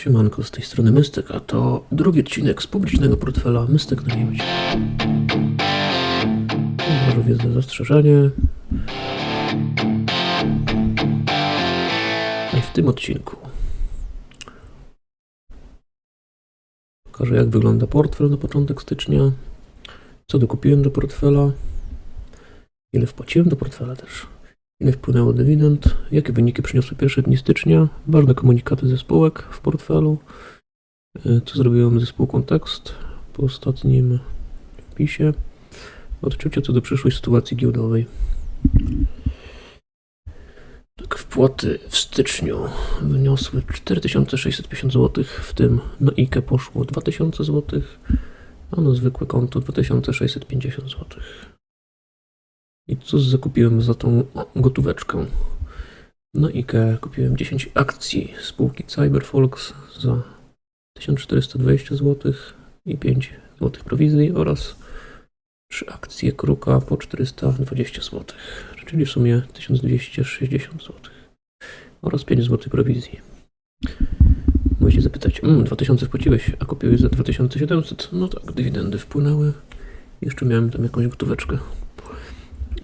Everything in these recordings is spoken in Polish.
Siemanko, z tej strony Mystek, a to drugi odcinek z publicznego portfela Mystek na giełdzie. Może wiedzę zastrzeżenie. I w tym odcinku pokażę jak wygląda portfel na początek stycznia, co dokupiłem do portfela, ile wpłaciłem do portfela też, ile wpłynęło dywidend, jakie wyniki przyniosły pierwsze dni stycznia, ważne komunikaty ze spółek w portfelu, y, co zrobiłem ze spółką tekst? Po ostatnim wpisie, odczucia co do przyszłej sytuacji giełdowej. Tak, wpłaty w styczniu wyniosły 4650 zł, w tym na IKE poszło 2000 zł, a na zwykłe konto 2650 zł. I co zakupiłem za tą gotóweczkę? Na IKE kupiłem 10 akcji spółki Cyberfolks za 1420 zł i 5 zł prowizji oraz 3 akcje Kruka po 420 zł, czyli w sumie 1260 zł oraz 5 zł prowizji. Możecie zapytać, mm, 2000 wpłaciłeś, a kupiłeś za 2700? No tak, dywidendy wpłynęły. Jeszcze miałem tam jakąś gotóweczkę.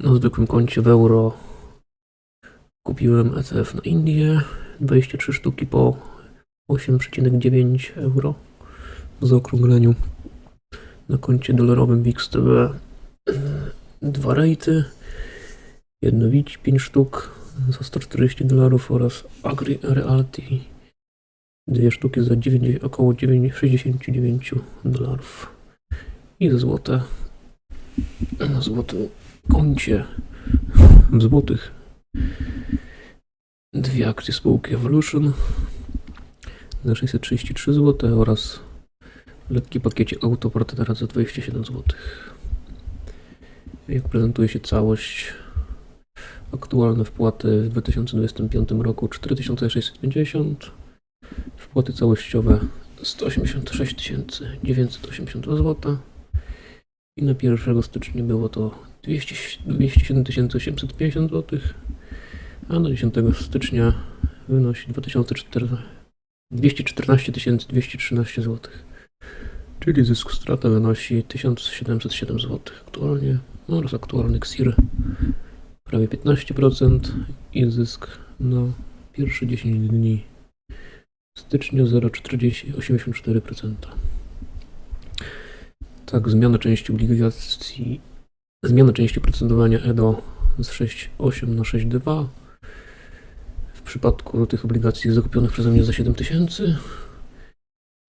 Na zwykłym koncie w euro kupiłem ETF na Indię, 23 sztuki po 8,9 euro w zaokrągleniu. Na koncie dolarowym WixTV dwa rejty, jedno WIC 5 sztuk za 140 dolarów oraz Agri Realty dwie sztuki za 9, około 9, 69 dolarów. I złote na złotym koncie w złotych. Dwie akcje spółki Evolution. Za 633 zł oraz lekki pakiecie autoportera za 27 zł. Jak prezentuje się całość. Aktualne wpłaty w 2025 roku 4650 wpłaty całościowe 186 982 zł i na 1 stycznia było to 200 207 850 zł, a na 10 stycznia wynosi 2014 214 213 zł. Czyli zysk strata wynosi 1707 zł aktualnie oraz aktualny KSIR prawie 15% i zysk na pierwsze 10 dni stycznia 0,84%. Tak, zmiana części obligacji, zmiana części procentowania EDO z 6,8 na 6,2. W przypadku tych obligacji zakupionych przeze mnie za 7000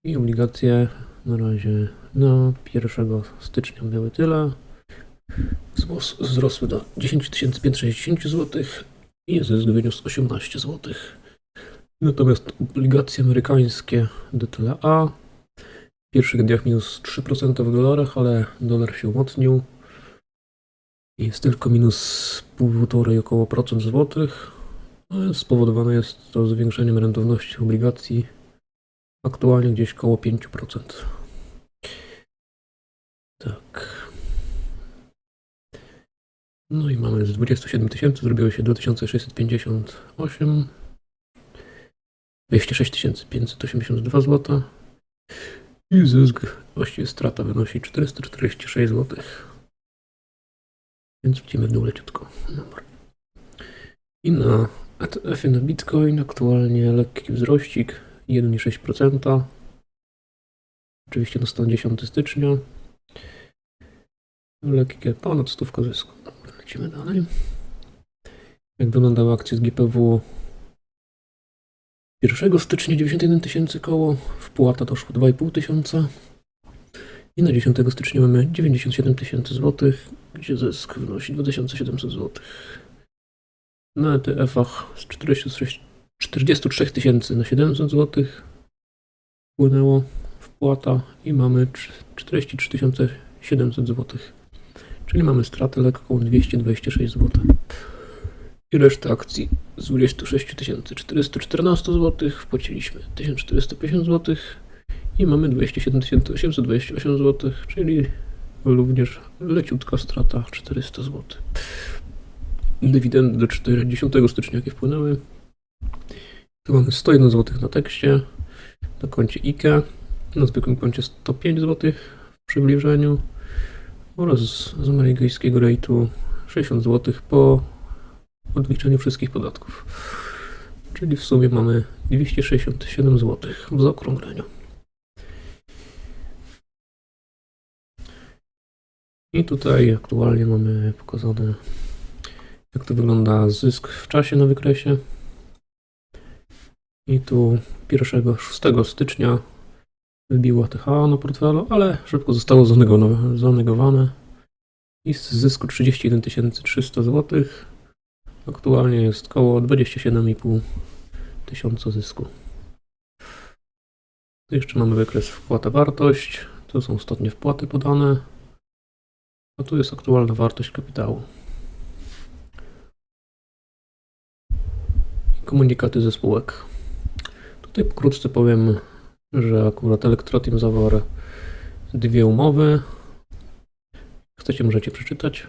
i obligacje na razie na 1 stycznia były tyle. Wzros- Wzrosły do 10 560 zł i zysk wyniósł 18 zł. Natomiast obligacje amerykańskie DTLA w pierwszych dniach minus 3% w dolarach, ale dolar się umocnił. Jest tylko minus 1,5 około procent złotych. ale Spowodowane jest to zwiększeniem rentowności obligacji aktualnie gdzieś koło 5%. Tak. No i mamy z 27 tysięcy zrobiło się 2658. 206 582 zł. I zysk, właściwie strata wynosi 446 zł. Więc wrócimy w dół leciutko. Dobra. I na ETF na Bitcoin aktualnie lekki wzrościk 1,6%. Oczywiście na stan 10 stycznia. Lekkie ponad stówka zysku. Lecimy dalej. Jak wyglądały akcje z GPW 1 stycznia 91 tysięcy koło, wpłata doszła 2,5 tysiąca. I na 10 stycznia mamy 97 tysięcy złotych, gdzie zysk wynosi 2700 złotych. Na ETF-ach z 46 43 tysięcy na 700 złotych wpłynęło wpłata i mamy 43 700 złotych, czyli mamy stratę lekką 226 zł i resztę akcji z 26 414 zł wpłaciliśmy 1450 zł i mamy 27 828 zł, czyli również leciutka strata 400 zł. Dywidendy do 40 stycznia jakie wpłynęły to mamy 101 zł na tekście, na koncie IKE, na zwykłym koncie 105 zł w przybliżeniu oraz z amerykańskiego rate'u 60 zł po odliczeniu wszystkich podatków. Czyli w sumie mamy 267 zł w zaokrągleniu. I tutaj aktualnie mamy pokazane, jak to wygląda zysk w czasie na wykresie. I tu 1 6 stycznia wybiła TH na portfelu, ale szybko zostało zanego- zanegowane. I z zysku 31 300 zł aktualnie jest około 27,5 tysiąca zysku. Jeszcze mamy wykres wpłata wartość. Tu są ostatnie wpłaty podane. A tu jest aktualna wartość kapitału. Komunikaty ze spółek. Tutaj pokrótce powiem, że akurat Elektrotim zawarł dwie umowy. Chcecie, możecie przeczytać.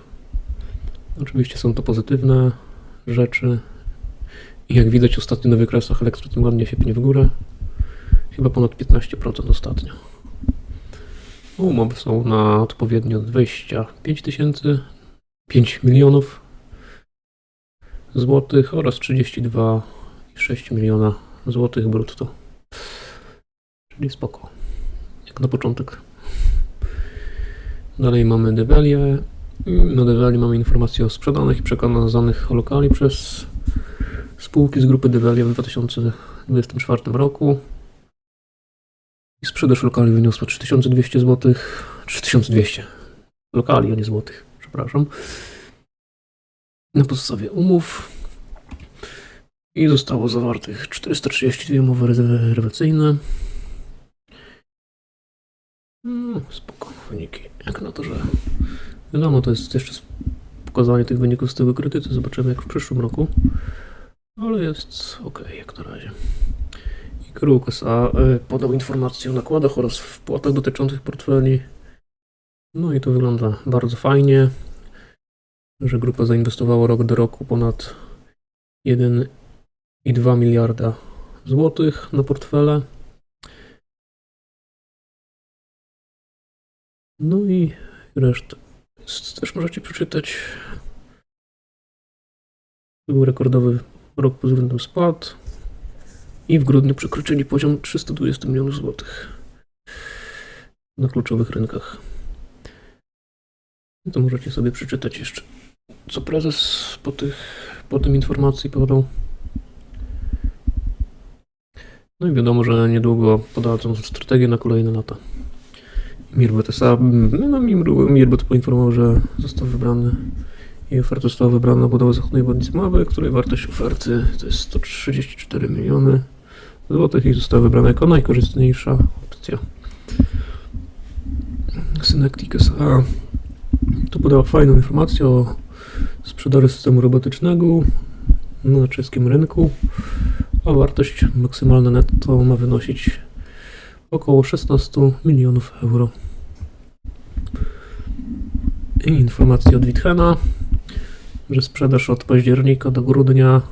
Oczywiście są to pozytywne rzeczy. I jak widać ostatnio na wykresach Elektrotim ładnie się pnie w górę. Chyba ponad 15% ostatnio. Umowy są na odpowiednio 25 tysięcy, 5 milionów złotych oraz 32,6 miliona złotych brutto. Czyli spoko. Jak na początek. Dalej mamy Develię. Na Develi mamy informacje o sprzedanych i przekazanych lokali przez spółki z grupy Develia w 2024 roku. I sprzedaż lokali wyniosła 3200 zł. 3200 lokali, a nie złotych, przepraszam. Na podstawie umów. I zostało zawartych 432 umowy rezerwacyjne. No, spoko, wyniki. Jak na to, że wiadomo, to jest jeszcze pokazanie tych wyników z tego kredytu. Zobaczymy jak w przyszłym roku. Ale jest ok, jak na razie. I Kruk y, podał informację o nakładach oraz wpłatach dotyczących portfeli. No i to wygląda bardzo fajnie, że grupa zainwestowała rok do roku ponad 1,2 miliarda złotych na portfele. No i resztę też możecie przeczytać. Był rekordowy rok pod względem spłat i w grudniu przekroczyli poziom 320 milionów złotych na kluczowych rynkach. To możecie sobie przeczytać jeszcze, co prezes po, tych, po tym informacji podał. No i wiadomo, że niedługo podadzą strategię na kolejne lata. Mirbet SA, no Mir- Mirbet poinformował, że został wybrany i oferta została wybrana na budowę zachodniej obwodnicy Mawy, której wartość oferty to jest 134 miliony złotych i została wybrana jako najkorzystniejsza opcja. Synectic SA tu podała fajną informację o sprzedaży systemu robotycznego na czeskim rynku, a wartość maksymalna netto ma wynosić około 16 milionów euro. I informacja od Witchena, że sprzedaż od października do grudnia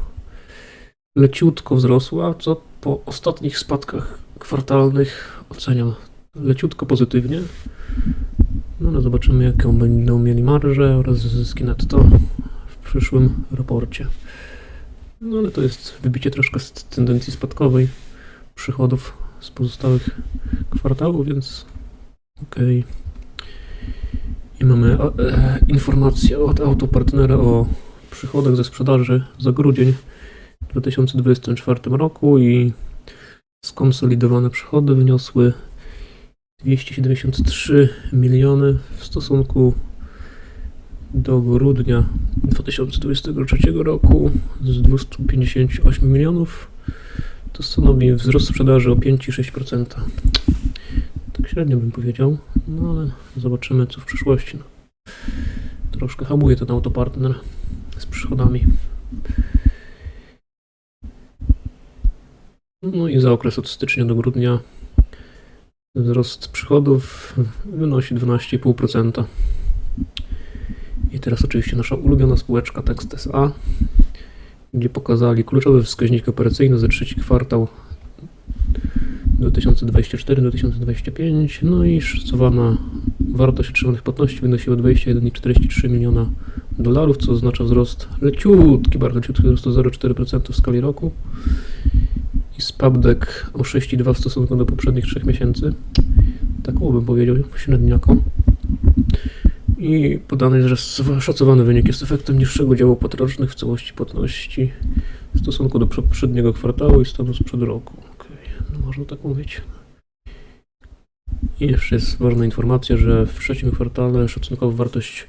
leciutko wzrosła, co po ostatnich spadkach kwartalnych oceniam leciutko pozytywnie. No ale zobaczymy jaką będą mieli marże oraz zyski netto w przyszłym raporcie. No ale to jest wybicie troszkę z tendencji spadkowej przychodów z pozostałych kwartałów, więc okej. I mamy e, informację od autopartnera o przychodach ze sprzedaży za grudzień w 2024 roku i skonsolidowane przychody wyniosły 273 miliony w stosunku do grudnia 2023 roku z 258 milionów. To stanowi wzrost sprzedaży o 5,6%. Tak średnio bym powiedział, no ale zobaczymy co w przyszłości. No. Troszkę hamuje ten autopartner z przychodami. No i za okres od stycznia do grudnia wzrost przychodów wynosi 12,5%. I teraz oczywiście nasza ulubiona spółeczka Text SA, gdzie pokazali kluczowy wskaźnik operacyjny za trzeci kwartał 2024-2025, no i szacowana wartość otrzymanych płatności wynosiła 21,43 miliona dolarów, co oznacza wzrost leciutki, bardzo leciutki wzrost o 0,4% w skali roku i spadek o 6,2 w stosunku do poprzednich trzech miesięcy. Tak bym powiedział, średniako. I podane jest, że szacowany wynik jest efektem niższego działu płatności w całości płatności w stosunku do poprzedniego kwartału i stanu sprzed roku. Okej, no można tak mówić. I jeszcze jest ważna informacja, że w trzecim kwartale szacunkowa wartość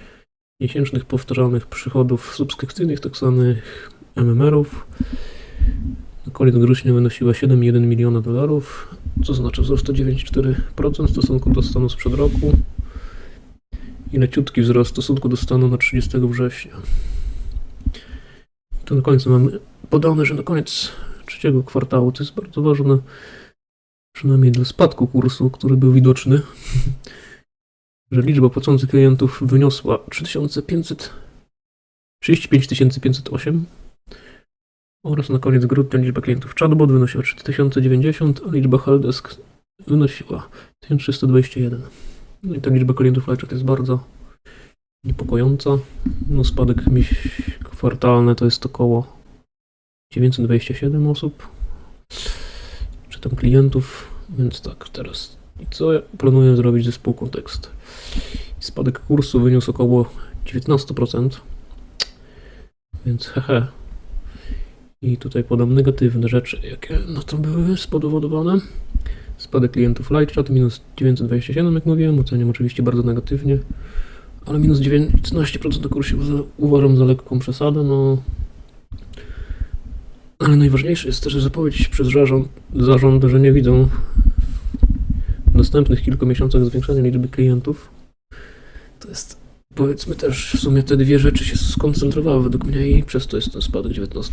miesięcznych powtarzalnych przychodów subskrypcyjnych, tak zwanych MMR-ów, na koniec grudnia wynosiła 7,1 miliona dolarów, co oznacza wzrost o 9,4% w stosunku do stanu sprzed roku i leciutki wzrost w stosunku do stanu na 30 września. I tu na końcu mamy podane, że na koniec trzeciego kwartału, to jest bardzo ważne, przynajmniej dla spadku kursu, który był widoczny, że liczba płacących klientów wyniosła 3500 35 508 oraz na koniec grudnia liczba klientów chatbot wynosiła 3090, a liczba helpdesk wynosiła 1321. No i ta liczba klientów live jest bardzo niepokojąca. No spadek kwartalny to jest około 927 osób, czy tam klientów, więc tak, teraz i co ja planuję zrobić ze spółką tekst? Spadek kursu wyniósł około 19%, więc hehe. I tutaj podam negatywne rzeczy, jakie na to były spowodowane. Spadek klientów LightChat minus 927, jak mówiłem, oceniam oczywiście bardzo negatywnie, ale minus 19% na uważam za lekką przesadę, no. Ale najważniejsze jest też zapowiedź przez zarząd, zarząd, że nie widzą w następnych kilku miesiącach zwiększenia liczby klientów. To jest, powiedzmy też, w sumie te dwie rzeczy się skoncentrowały według mnie i przez to jest ten spadek 19%.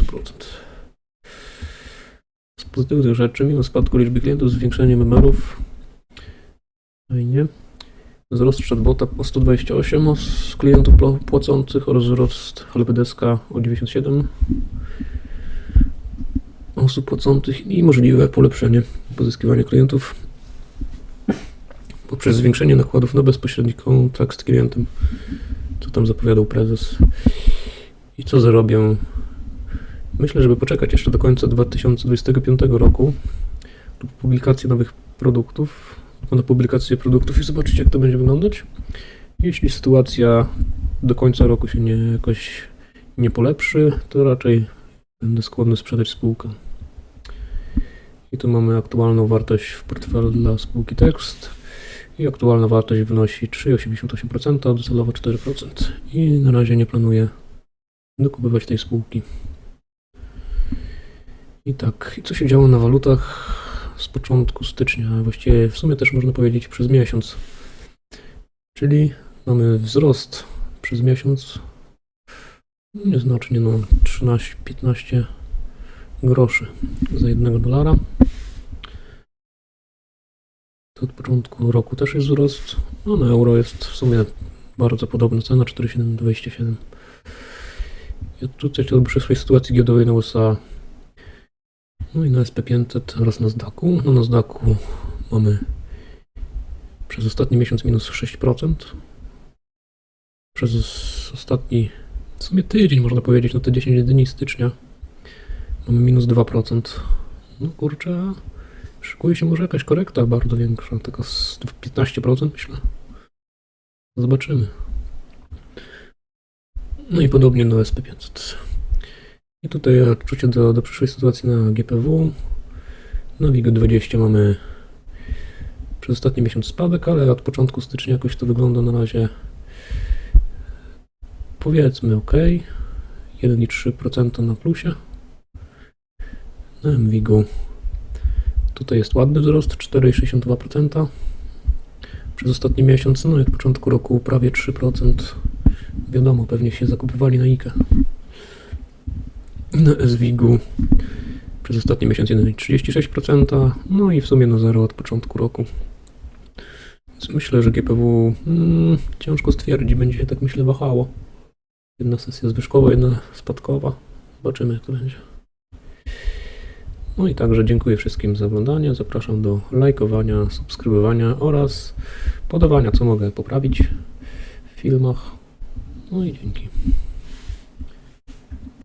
Pozytywnych rzeczy, mimo spadku liczby klientów, zwiększenie MMR-ów, fajnie, wzrost chatbota po 128 z klientów płacących oraz wzrost helpdeska o 97 osób płacących i możliwe polepszenie pozyskiwania klientów poprzez zwiększenie nakładów na bezpośredni kontakt z klientem, co tam zapowiadał prezes. I co zrobię? Myślę, żeby poczekać jeszcze do końca 2025 roku lub publikacji nowych produktów, na publikację produktów i zobaczyć, jak to będzie wyglądać. Jeśli sytuacja do końca roku się nie jakoś nie polepszy, to raczej będę skłonny sprzedać spółkę. I tu mamy aktualną wartość w portfelu dla spółki tekst i aktualna wartość wynosi 3,88%, a docelowo 4%. I na razie nie planuję dokupywać tej spółki. I tak, co się działo na walutach z początku stycznia, właściwie w sumie też można powiedzieć przez miesiąc. Czyli mamy wzrost przez miesiąc nieznacznie, no 13-15 groszy za jednego dolara. To od początku roku też jest wzrost. No na euro jest w sumie bardzo podobna cena 4,727. I tutaj chciałbym przy swojej sytuacji giełdowej na USA no i na SP500 oraz na Nasdaqu. Na Nasdaqu mamy przez ostatni miesiąc minus 6%. Przez ostatni, w sumie tydzień można powiedzieć, no te 10 dni stycznia mamy minus 2%. No kurczę, szykuje się może jakaś korekta bardzo większa, tylko z 15% myślę. Zobaczymy. No i podobnie na SP500. I tutaj odczucie do, do przyszłej sytuacji na GPW. Na WIG20 mamy przez ostatni miesiąc spadek, ale od początku stycznia jakoś to wygląda na razie powiedzmy ok. 1,3% na plusie. Na MWIG-u tutaj jest ładny wzrost 4,62% przez ostatni miesiąc, no i od początku roku prawie 3%. Wiadomo, pewnie się zakupywali na IKE na SWIG-u przez ostatni miesiąc 1,36%, no i w sumie na zero od początku roku. Więc myślę, że GPW hmm, ciężko stwierdzić, będzie się tak myślę wahało. Jedna sesja zwyżkowa, jedna spadkowa. Zobaczymy jak to będzie. No i także dziękuję wszystkim za oglądanie. Zapraszam do lajkowania, subskrybowania oraz podawania, co mogę poprawić w filmach. No i dzięki.